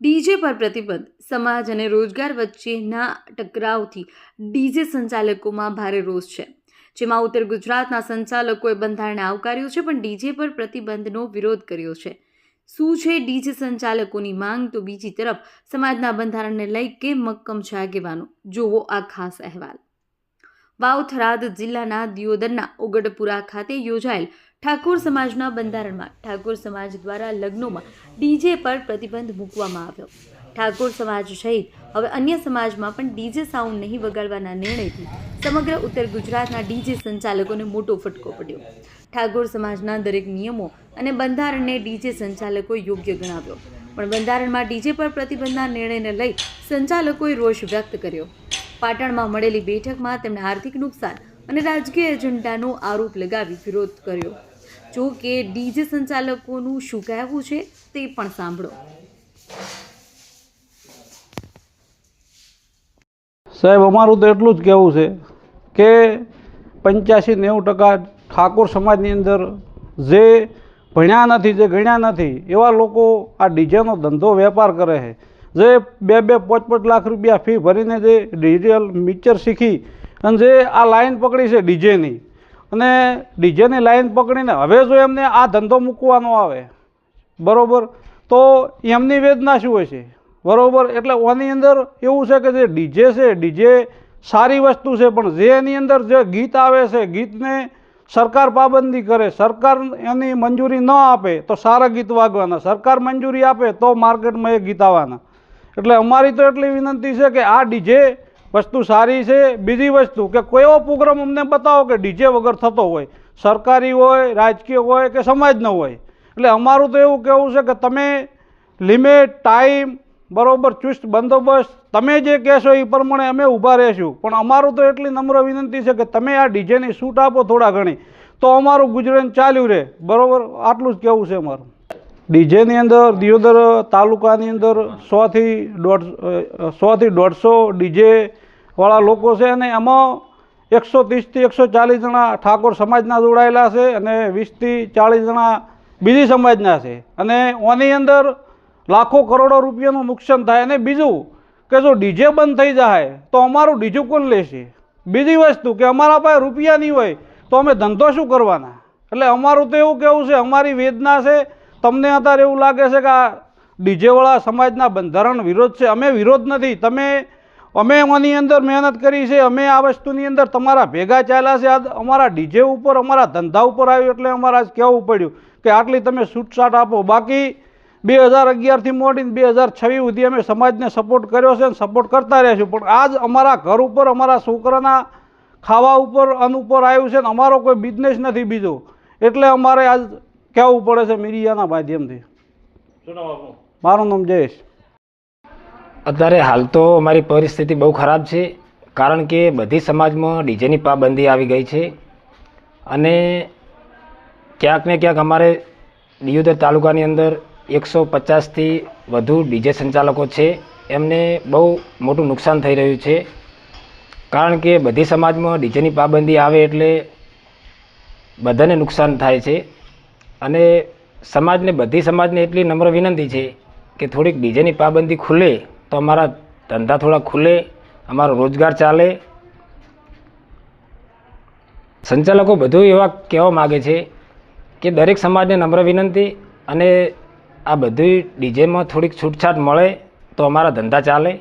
DJ પર પ્રતિબંધ. સમાજ અને રોજગાર વચ્ચેના ટકરાવથી ડીજે સંચાલકોમાં ભારે રોષ છે. જેમાં ઉત્તર ગુજરાતના સંચાલકોએ બંધારણને આવકાર્યું છે, પણ ડીજે પર પ્રતિબંધનો વિરોધ કર્યો છે. શું છે ડીજે સંચાલકોની માંગ? તો બીજી તરફ, સમાજના બંધારણને લઈ કે મક્કમ છે આગેવાનો? જુઓ આ ખાસ અહેવાલ. વાવ થરાદ જિલ્લાના દિયોદરના ઓગડપુરા ખાતે યોજાયેલ ઠાકોર સમાજના બંધારણમાં, ઠાકોર સમાજ દ્વારા લગ્નોમાં ડીજે પર પ્રતિબંધ મૂકવામાં આવ્યો. ઠાકોર સમાજ સહિત હવે અન્ય સમાજમાં પણ ડીજે સાઉન્ડ નહીં વગાડવાના નિર્ણયથી સમગ્ર ઉત્તર ગુજરાતના ડીજે સંચાલકોને મોટો ફટકો પડ્યો. ઠાકોર સમાજના દરેક નિયમો અને બંધારણને ડીજે સંચાલકો યોગ્ય ગણાવ્યો. પણ બંધારણમાં ડીજે પર પ્રતિબંધના નિર્ણયને લઈ સંચાલકોએ રોષ વ્યક્ત કર્યો. પાટણમાં મળેલી બેઠકમાં તેમણે આર્થિક નુકસાન અને રાજકીય એજન્ડાનો આરોપ લગાવી વિરોધ કર્યો. જો કે ડીજે સંચાલકોનું શું કહેવું છે તે પણ સાંભળો. સાહેબ, અમારું તો એટલું જ કહેવું છે કે પંચ્યાસી નેવું ટકા ઠાકોર સમાજની અંદર જે ભણ્યા નથી, જે ગણ્યા નથી, એવા લોકો આ ડીજેનો ધંધો વેપાર કરે છે. જે બે બે પાંચ પાંચ લાખ રૂપિયા ફી ભરીને જે ડિજિટલ મિક્સર શીખી અને જે આ લાઈન પકડી છે ડીજેની અને ડીજેની લાઈન પકડીને હવે જો એમને આ ધંધો મૂકવાનો આવે, બરાબર, તો એમની વેદના શું હોય છે બરાબર, એટલે ઓની અંદર એવું છે કે જે ડીજે છે, ડીજે સારી વસ્તુ છે, પણ જે એની અંદર જે ગીત આવે છે, ગીતને સરકાર પાબંદી કરે, સરકાર એની મંજૂરી ન આપે, તો સારા ગીત વાગવાના. સરકાર મંજૂરી આપે, તો માર્કેટમાં એ ગીત આવવાના. એટલે અમારી તો એટલી વિનંતી છે કે આ ડીજે વસ્તુ સારી છે, બીજી વસ્તુ કે કોઈ પ્રોગ્રામ અમને બતાવો કે ડીજે વગર થતો હોય, સરકારી હોય, રાજકીય હોય કે સમાજનો હોય. એટલે અમારું તો એવું કહેવું છે કે તમે લિમિટ, ટાઈમ, બરોબર, ચુસ્ત બંદોબસ્ત, તમે જે કહેશો એ પ્રમાણે અમે ઊભા રહેશું. પણ અમારું તો એટલી નમ્ર વિનંતી છે કે તમે આ ડીજેની છૂટ આપો થોડા ઘણી. તો અમારું ગુજરાન ચાલ્યું રહે. બરાબર? આટલું જ કહેવું છે અમારું. ડીજેની અંદર દિયોદર તાલુકાની અંદર સોથી દોઢ સોથી દોઢસો ડીજેવાળા લોકો છે અને એમાં એકસો ત્રીસથી એકસો ચાલીસ જણા ઠાકોર સમાજના જોડાયેલા છે અને વીસથી ચાલીસ જણા બીજી સમાજના છે. અને ઓની અંદર લાખો કરોડો રૂપિયાનું નુકસાન થાય અને બીજું કે જો ડીજે બંધ થઈ જાય તો અમારું ડીજું કોણ લેશે? બીજી વસ્તુ કે અમારા પાસે રૂપિયા નહીં હોય તો અમે ધંધો શું કરવાના? એટલે અમારું તો એવું કહેવું છે, અમારી વેદના છે તમને અત્યારે એવું લાગે છે કે આ ડીજેવાળા સમાજના બંધારણ વિરોધ છે? અમે વિરોધ નથી. તમે, અમે એની અંદર મહેનત કરી છે, અમે આ વસ્તુની અંદર તમારા ભેગા ચાલ્યા છે. આ અમારા ડીજે ઉપર, અમારા ધંધા ઉપર આવ્યું એટલે અમારે આજ કહેવું પડ્યું કે આટલી તમે છૂટછાટ આપો. બાકી બે હજાર અગિયારથી મોડીને બે હજાર છવ્વીસ સુધી અમે સમાજને સપોર્ટ કર્યો છે અને સપોર્ટ કરતા રહીશું પણ આજ અમારા ઘર ઉપર, અમારા છોકરાના ખાવા ઉપર અન ઉપર આવ્યું છે ને અમારો કોઈ બિઝનેસ નથી બીજો. એટલે અમારે આજ કહેવું પડે છે મીડિયાના માધ્યમથી. મારું નામ જયેશ. અત્યારે હાલ તો અમારી પરિસ્થિતિ બહુ ખરાબ છે કારણ કે બધી સમાજમાં ડીજેની પાબંદી આવી ગઈ છે. અને ક્યાંક ને ક્યાંક અમારે દિયોદર તાલુકાની અંદર એકસો પચાસથી વધુ ડીજે સંચાલકો છે. એમને બહુ મોટું નુકસાન થઈ રહ્યું છે. કારણ કે બધી સમાજમાં ડીજેની પાબંદી આવે એટલે બધાને નુકસાન થાય છે. અને સમાજને, બધી સમાજને એટલી નમ્ર વિનંતી છે કે થોડીક ડીજેની પાબંદી ખુલે, તો અમારા ધંધા થોડા ખુલે, અમારો રોજગાર ચાલે. સંચાલકો બધું એવા કહેવા માગે છે કે દરેક સમાજને નમ્ર વિનંતી અને આ બધું ડીજેમાં થોડીક છૂટછાટ મળે તો અમારા ધંધા ચાલે.